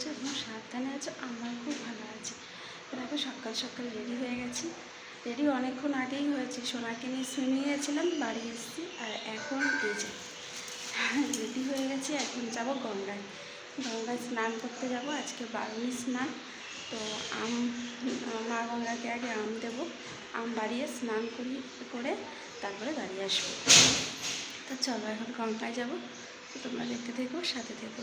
আছো এবং সাবধানে আছো, আমার খুব ভালো আছে। দেখো সকাল সকাল রেডি হয়ে গেছি। রেডি অনেকক্ষণ আগেই হয়েছে, সোনাকে নিয়ে শুনিয়ে গেছিলাম, বাড়ি এসেছি আর এখন এই যে রেডি হয়ে গেছি, এখন যাব গঙ্গায়। গঙ্গায় স্নান করতে যাব, আজকে বারুণী স্নান। তো আম, মা গঙ্গাকে আগে আম দেবো, আম বাড়িয়ে স্নান করি, করে তারপরে বাড়ি আসব। তো চলো এখন গঙ্গায় যাব। তো তোমরা দেখতে থেকো, সাথে থেকো।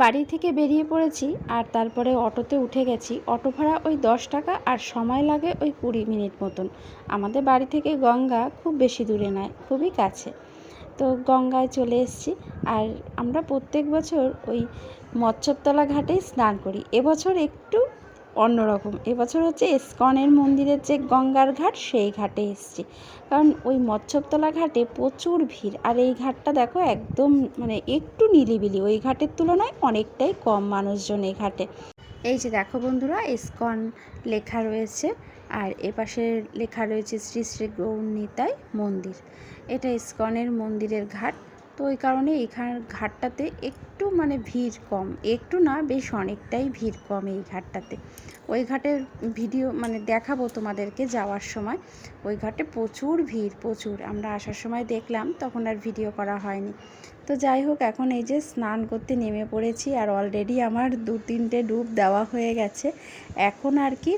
বাড়ি থেকে বেরিয়ে পড়েছি আর তারপরে অটোতে উঠে গেছি। অটো ভাড়া ওই দশ টাকা আর সময় লাগে ওই কুড়ি মিনিট মতন। আমাদের বাড়ি থেকে গঙ্গা খুব বেশি দূরে নয়, খুবই কাছে। তো গঙ্গায় চলে এসেছি আর আমরা প্রত্যেক বছর ওই মৎস্যতলা ঘাটেই স্নান করি। এবছর একটু অন্যরকম। এবছর হচ্ছে ইস্কনের মন্দিরের যে গঙ্গার ঘাট, সেই ঘাটে এসেছি। কারণ ওই মৎস্যতলা ঘাটে প্রচুর ভিড়। আর এই ঘাটটা দেখো একদম মানে একটু নিলিবিলি ওই ঘাটের তুলনায় অনেকটাই কম মানুষজন এই ঘাটে। এই যে দেখো বন্ধুরা, ইস্কন লেখা রয়েছে। আর এপাশে লেখা রয়েছে শ্রী শ্রী গৌরনিতাই মন্দির। এটা ইস্কনের মন্দিরের ঘাট। তো ওই কারণে এখানে ঘাটটাতে একটু মানে ভিড় কম। একটু না, বেশ অনেকটাই ভিড় কম এই ঘাটটাতে। ওই ঘাটের ভিডিও মানে দেখাবো তোমাদেরকে যাওয়ার সময়। ওই ঘাটে প্রচুর ভিড়, প্রচুর। আমরা আসার সময় দেখলাম, তখন আর ভিডিও করা হয়নি। তো যাই হোক, এখন এই যে স্নান করতে নেমে পড়েছি আর অলরেডি আমার দু তিনটে ডুব দেওয়া হয়ে গেছে। এখন আর কি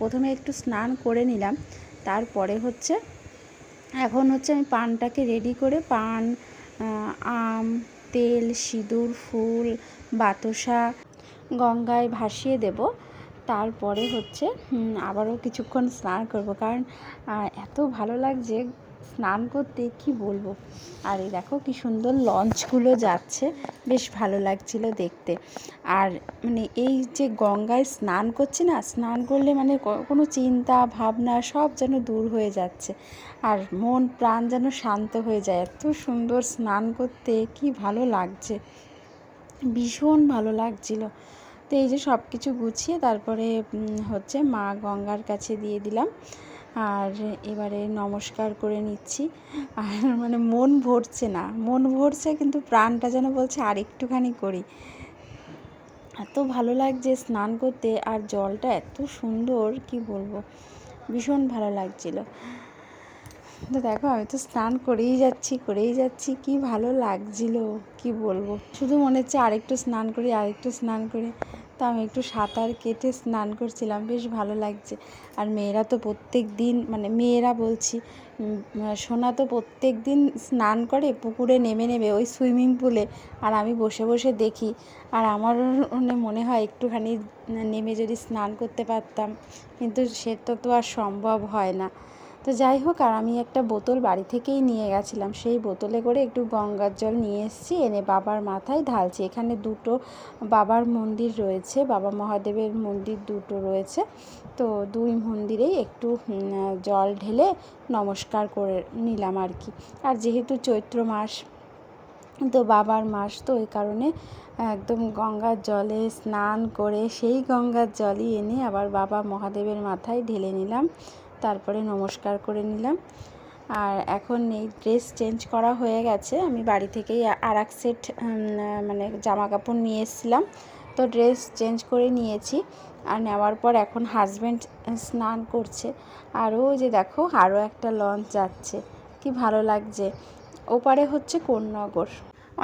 প্রথমে একটু স্নান করে নিলাম। তারপরে হচ্ছে, এখন হচ্ছে আমি পানটাকে রেডি করে পান আম, তেল, সিঁদুর, ফুল, বাতাসা গঙ্গায় ভাসিয়ে দেব। তারপরে হচ্ছে আবারও কিছুক্ষণ স্নান করব। কারণ এত ভালো লাগছে স্নান করতে কি বলব? আর এই দেখো কি সুন্দর লঞ্চগুলো যাচ্ছে, বেশ ভালো লাগছিল দেখতে। আর মানে এই যে গঙ্গায় স্নান করছি না, স্নান করলে মানে কোনো চিন্তা, ভাবনা সব যেন দূর হয়ে যাচ্ছে। আর মন, প্রাণ যেন শান্ত হয়ে যায়। এত সুন্দর স্নান করতে কি ভালো লাগছে। ভীষণ ভালো লাগছিল। তো এই যে সব কিছু গুছিয়ে তারপরে হচ্ছে মা গঙ্গার কাছে দিয়ে দিলাম। আর এবারে নমস্কার করে নিচ্ছি। আর মানে মন ভরছে না, মন ভরছে কিন্তু প্রাণটা যেন বলছে আর একটুখানি করি। এত ভালো লাগছে স্নান করতে আর জলটা এত সুন্দর, কি বলব? ভীষণ ভালো লাগছিল। তো দেখো, আমি তো স্নান করেই যাচ্ছি করেই যাচ্ছি, কি ভালো লাগছিল, কি বলব? শুধু মনে হচ্ছে আরেকটু স্নান করি, আরেকটু স্নান করি। তো আমি একটু সাঁতার কেটে স্নান করছিলাম, বেশ ভালো লাগছে। আর মেয়েরা তো প্রত্যেক দিন মানে মেয়েরা বলছি সোনা তো প্রত্যেক দিন স্নান করে, পুকুরে নেমে নেমে ওই সুইমিং পুলে। আর আমি বসে বসে দেখি, আর আমার মানে মনে হয় একটুখানি নেমে যদি স্নান করতে পারতাম, কিন্তু সে তো তো আর সম্ভব হয় না। তো যাই হোক, আর আমি একটা বোতল বাড়ি থেকেই নিয়ে গেছিলাম। সেই বোতলে করে একটু গঙ্গার জল নিয়ে এসেছি, এনে বাবার মাথায় ঢালছি। এখানে দুটো বাবার মন্দির রয়েছে, বাবা মহাদেবের মন্দির দুটো রয়েছে। তো দুই মন্দিরেই একটু জল ঢেলে নমস্কার করে নিলাম আর কি। আর যেহেতু চৈত্র মাস, তো বাবার মাস, তো ওই কারণে একদম গঙ্গার জলে স্নান করে সেই গঙ্গার জলই এনে আবার বাবা মহাদেবের মাথায় ঢেলে নিলাম। তারপরে নমস্কার করে নিলাম। আর এখন এই ড্রেস চেঞ্জ করা হয়ে গেছে। আমি বাড়ি থেকেই আর এক সেট মানে জামা কাপড় নিয়ে এসেছিলাম। তো ড্রেস চেঞ্জ করে নিয়েছি। আর নেওয়ার পর এখন হাজব্যান্ড স্নান করছে। আর ওই যে দেখো আরও একটা লঞ্চ যাচ্ছে। কি ভালো লাগছে। ওপারে হচ্ছে কোন্নগর।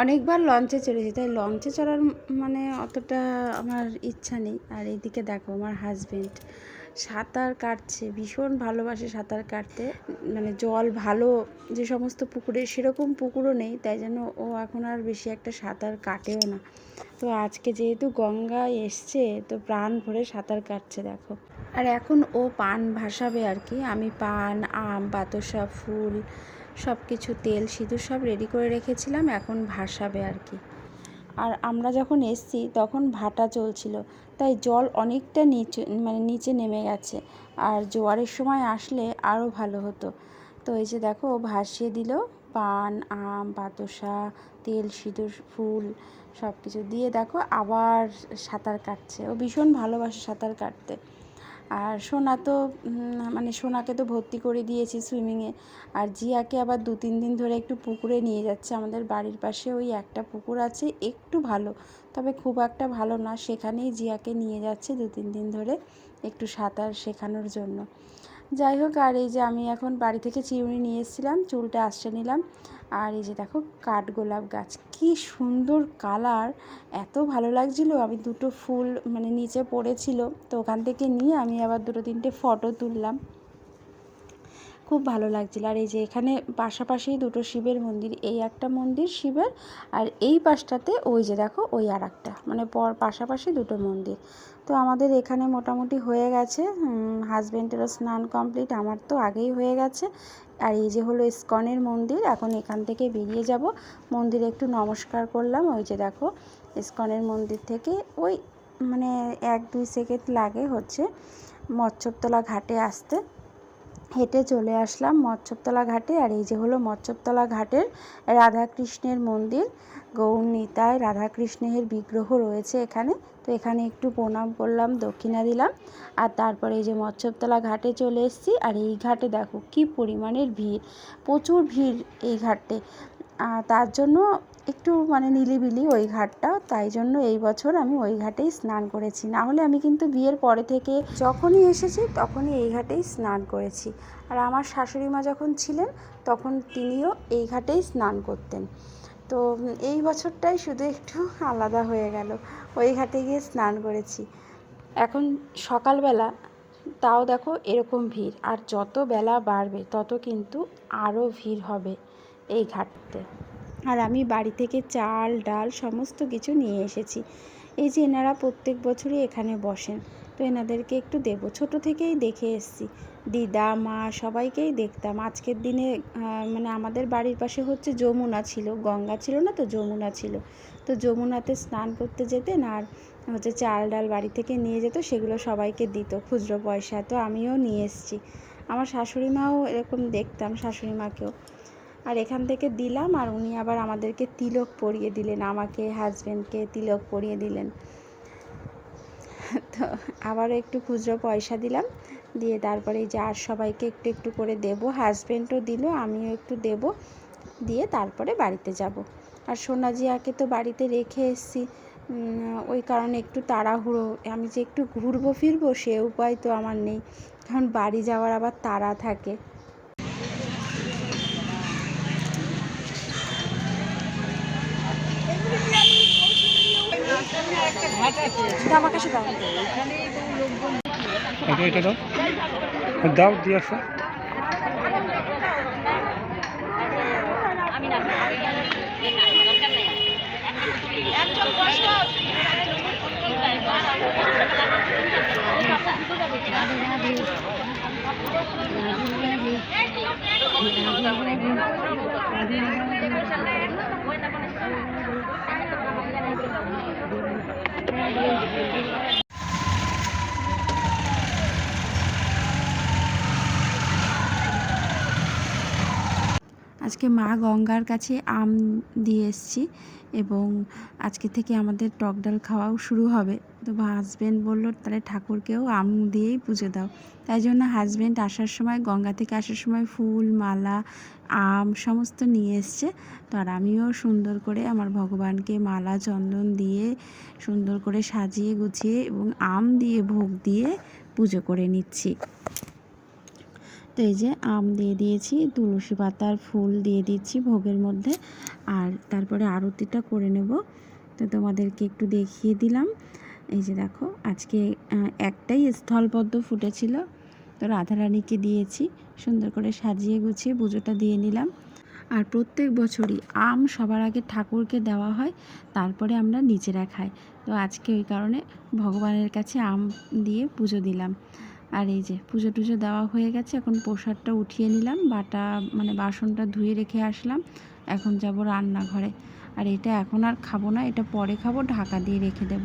অনেকবার লঞ্চে চড়েছি তাই লঞ্চে চড়ার মানে অতটা আমার ইচ্ছা নেই। আর এইদিকে দেখো আমার হাজবেন্ড সাঁতার কাটছে, ভীষণ ভালোবাসে সাঁতার কাটতে। মানে জল ভালো, যে সমস্ত পুকুরে, সেরকম পুকুরও নেই, তাই জন্য ও এখন আর বেশি একটা সাঁতার কাটেও না। তো আজকে যেহেতু গঙ্গায় এসছে, তো প্রাণ ভরে সাঁতার কাটছে, দেখো। আর এখন ও পান ভাসাবে আর কি। আমি পান, আম বাতাসা ফুল সব কিছু তেল, সিঁদুর সব রেডি করে রেখেছিলাম, এখন ভাসাবে আর কি। আর আমরা যখন এসছি, তখন ভাটা চলছিল। তাই জল অনেকটা নিচে মানে নিচে নেমে গেছে। আর জোয়ারের সময় আসলে আরও ভালো হতো। তো এই যে দেখো ভাসিয়ে দিল। পান, আম বাতাসা তেল, সিঁদুর, ফুল সব কিছু দিয়ে দেখো, আবার সাঁতার কাটছে। ও ভীষণ ভালোবাসে সাঁতার কাটতে। আর সোনা তো মানে সোনাকে তো ভর্তি করে দিয়েছি সুইমিংয়ে আর জিয়াকে আবার দু তিন দিন ধরে একটু পুকুরে নিয়ে যাচ্ছে। আমাদের বাড়ির পাশে ওই একটা পুকুর আছে, একটু ভালো, তবে খুব একটা ভালো না। সেখানেই জিয়াকে নিয়ে যাচ্ছে দু তিন দিন ধরে একটু সাঁতার শেখানোর জন্য। যাই হোক, আর এই যে আমি এখন বাড়ি থেকে চিউনি নিয়ে এসেছিলাম, চুলটা আসছে নিলাম। আর এই যে দেখো, কাঠ গোলাপ গাছ, কি সুন্দর কালার, এত ভালো লাগছিল। আমি দুটো ফুল মানে নিচে পড়েছিল, তো ওখান থেকে নিয়ে আমি আবার দুটো তিনটে ফটো তুললাম। খুব ভালো লাগছিল। আর এই যে এখানে পাশাপাশি দুটো শিবের মন্দির, এই একটা মন্দির শিবের আর এই পাশটাতে ওই যে দেখো ওই আর একটা মানে পর পাশাপাশি দুটো মন্দির। তো আমাদের এখানে মোটামুটি হয়ে গেছে। হাজব্যান্ডেরও স্নান কমপ্লিট আমার তো আগেই হয়ে গেছে। আর এই যে হলো ইস্কনের মন্দির, এখন এখান থেকে বেরিয়ে যাব। মন্দিরে একটু নমস্কার করলাম, ওই যে দেখো ইস্কনের মন্দির থেকে ওই মানে এক দুই সেকেন্ড লাগে হচ্ছে মচ্ছবতলা ঘাটে আসতে। হেঁটে চলে আসলাম মচ্ছবতলা ঘাটে। আর এই যে হলো মচ্ছবতলা ঘাটের রাধাকৃষ্ণের মন্দির। গৌরনীতায় রাধাকৃষ্ণের বিগ্রহ রয়েছে এখানে। তো এখানে একটু প্রণাম করলাম, দক্ষিণা দিলাম। আর তারপরে এই যে মচ্ছবতলা ঘাটে চলে এসেছি। আর এই ঘাটে দেখো কি পরিমাণের ভিড়, প্রচুর ভিড় এই ঘাটে। তার জন্য একটু মানে নিলিবিলি ওই ঘাটটা, তাই জন্য এই বছর আমি ওই ঘাটেই স্নান করেছি। না হলে আমি কিন্তু বিয়ের পরে থেকে যখনই এসেছি তখনই এই ঘাটেই স্নান করেছি। আর আমার শাশুড়ি মা যখন ছিলেন তখন তিনিও এই ঘাটেই স্নান করতেন। তো এই বছরটাই শুধু একটু আলাদা হয়ে গেল, ওই ঘাটে গিয়ে স্নান করেছি। এখন সকালবেলা তাও দেখো এরকম ভিড়, আর যত বেলা বাড়বে তত কিন্তু আরও ভিড় হবে এই ঘাটতে। আর আমি বাড়ি থেকে চাল, ডাল সমস্ত কিছু নিয়ে এসেছি। এই যে এনারা প্রত্যেক বছরই এখানে বসেন, তো এনাদেরকে একটু দেবো। ছোট থেকেই দেখে এসছি। দিদা, মা, সবাইকেই দেখতাম। আজকের দিনে মানে আমাদের বাড়ির পাশে হচ্ছে যমুনা ছিল, গঙ্গা ছিল না তো যমুনা ছিল। তো যমুনাতে স্নান করতে যেতেন আর হচ্ছে চাল, ডাল বাড়ি থেকে নিয়ে যেত, সেগুলো সবাইকে দিত, খুচরো পয়সা। তো আমিও নিয়ে এসেছি। আমার শাশুড়ি মাও এরকম দেখতাম, শাশুড়ি মাকেও। আর এখান থেকে দিলাম আর উনি আবার আমাদেরকে তিলক পরিয়ে দিলেন, আমাকে হাজব্যান্ডকে তিলক পরিয়ে দিলেন। তো আবারও একটু খুচরো পয়সা দিলাম, দিয়ে তারপরে যে আর সবাইকে একটু একটু করে দেব। হাজব্যান্ডও দিল, আমিও একটু দেব, দিয়ে তারপরে বাড়িতে যাব। আর সোনাজিয়াকে তো বাড়িতে রেখে এসেছি ওই কারণে একটু তাড়াহুড়ো, আমি যে একটু ঘুরবো ফিরবো সে উপায় তো আমার নেই, কারণ বাড়ি যাওয়ার আবার তাড়া থাকে। আমার কাছে দাও এটা এটা দাও দাও দিয়ে আসো আজকে মা গঙ্গার কাছে আম দিয়ে এসছি এবং আজকে থেকে আমাদের টক ডাল খাওয়াও শুরু হবে। তো হাজব্যান্ড বলল, তাহলে ঠাকুরকেও আম দিয়েই পুজো দাও। তাই জন্য হাজব্যান্ড আসার সময়, গঙ্গা থেকে আসার সময় ফুল, মালা, আম সমস্ত নিয়ে এসছে। তো আর আমিও সুন্দর করে আমার ভগবানকে মালা, চন্দন দিয়ে সুন্দর করে সাজিয়ে গুছিয়ে এবং আম দিয়ে ভোগ দিয়ে পুজো করে নিচ্ছি। তো এই যে আম দিয়ে দিয়েছি, তুলসী পাতার ফুল দিয়ে দিচ্ছি ভোগের মধ্যে। আর তারপরে আরতিটা করে নেব। তো তোমাদেরকে একটু দেখিয়ে দিলাম। এই যে দেখো, আজকে একটাই স্থলপদ্ম ফুটেছিল। তো রাধারানীকে দিয়েছি। সুন্দর করে সাজিয়ে গুছিয়ে পুজোটা দিয়ে নিলাম। আর প্রত্যেক বছরই আম সবার আগে ঠাকুরকে দেওয়া হয়, তারপরে আমরা নিজেরা খাই। তো আজকে ওই কারণে ভগবানের কাছে আম দিয়ে পুজো দিলাম। আর এই যে পুজো টুজো দেওয়া হয়ে গেছে, এখন প্রসাদটা উঠিয়ে নিলাম, বাটা মানে বাসনটা ধুয়ে রেখে আসলাম, এখন যাব রান্নাঘরে। আর এটা এখন আর খাব না, এটা পরে খাব, ঢাকা দিয়ে রেখে দেব।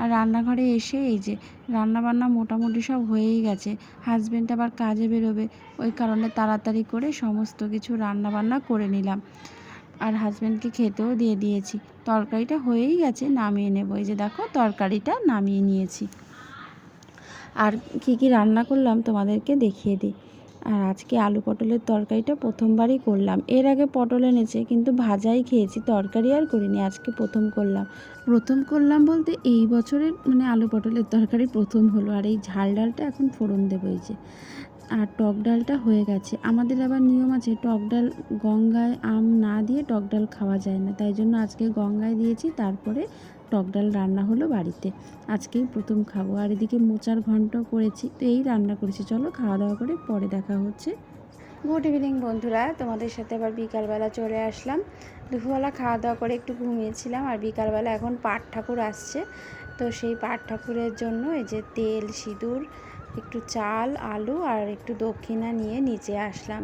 আর রান্নাঘরে এসে এই যে রান্না বান্না মোটামুটি সব হয়েই গেছে হাজব্যান্ড আবার কাজে বেরোবে, ওই কারণে তাড়াতাড়ি করে সমস্ত কিছু রান্না বান্না করে নিলাম। আর হাজব্যান্ডকে খেতেও দিয়ে দিয়েছি, তরকারিটা হয়েই গেছে, নামিয়ে নেব, এই যে দেখো তরকারিটা নামিয়ে নিয়েছি। আর কি কি রান্না করলাম তোমাদেরকে দেখিয়ে দিই। আর আজকে আলু পটলের তরকারিটা প্রথমবারই করলাম। এর আগে পটল এনেছে, কিন্তু ভাজাই খেয়েছি, তরকারি আর করিনি, আজকে প্রথম করলাম। প্রথম করলাম বলতে এই বছরের মানে আলু পটলের তরকারি প্রথম হলো, আর এই ঝাল ডালটা এখন ফোড়ন দেবো এই যে। আর টক ডালটা হয়ে গেছে। আমাদের আবার নিয়ম আছে, টক ডাল গঙ্গায় আম না দিয়ে টক ডাল খাওয়া যায় না, তাই জন্য আজকে গঙ্গায় দিয়েছি, তারপরে টক ডাল রান্না হলো বাড়িতে। আজকেই প্রথম খাব। আর এদিকে মোচার ঘন্ট করেছি, তো এই রান্না করেছি। চলো খাওয়া দাওয়া করে পরে দেখা হচ্ছে। গুড ইভিনিং বন্ধুরা। তোমাদের সাথে আবার বিকালবেলা চলে আসলাম। দুপুরবেলা খাওয়া দাওয়া করে একটু ঘুমিয়েছিলাম, আর বিকালবেলা এখন পাট ঠাকুর আসছে। তো সেই পাট ঠাকুরের জন্য এই যে তেল, সিঁদুর, একটু চাল, আলু আর একটু দক্ষিণা নিয়ে নিচে আসলাম।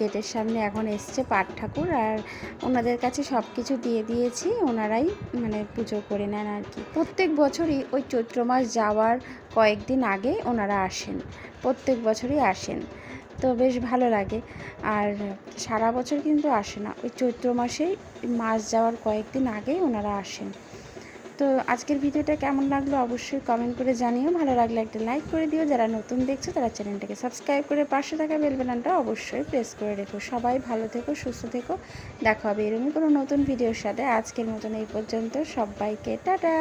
গেটের সামনে এখন এসছে পাট ঠাকুর আর ওনাদের কাছে সব কিছু দিয়ে দিয়েছি, ওনারাই মানে পুজো করে নেন আর কি। প্রত্যেক বছরই ওই চৈত্র মাস যাওয়ার কয়েকদিন আগে ওনারা আসেন, প্রত্যেক বছরই আসেন। তো বেশ ভালো লাগে। আর সারা বছর কিন্তু আসে না, ওই চৈত্র মাসেই মাস যাওয়ার কয়েকদিন আগেই ওনারা আসেন। তো আজকের ভিডিওটা কেমন লাগল অবশ্যই কমেন্ট করে জানিও। ভালো লাগলে একটা লাইক করে দিও। যারা নতুন দেখছ, তারা চ্যানেলটাকে সাবস্ক্রাইব করে পাশে থাকা বেল বাটনটা অবশ্যই প্রেস করে রেখো। সবাই ভালো থেকো, সুস্থ থেকো। দেখা হবে এরকমই কোনো নতুন ভিডিওর সাথে। আজকের মতন এই পর্যন্ত। সবাইকে টাটা!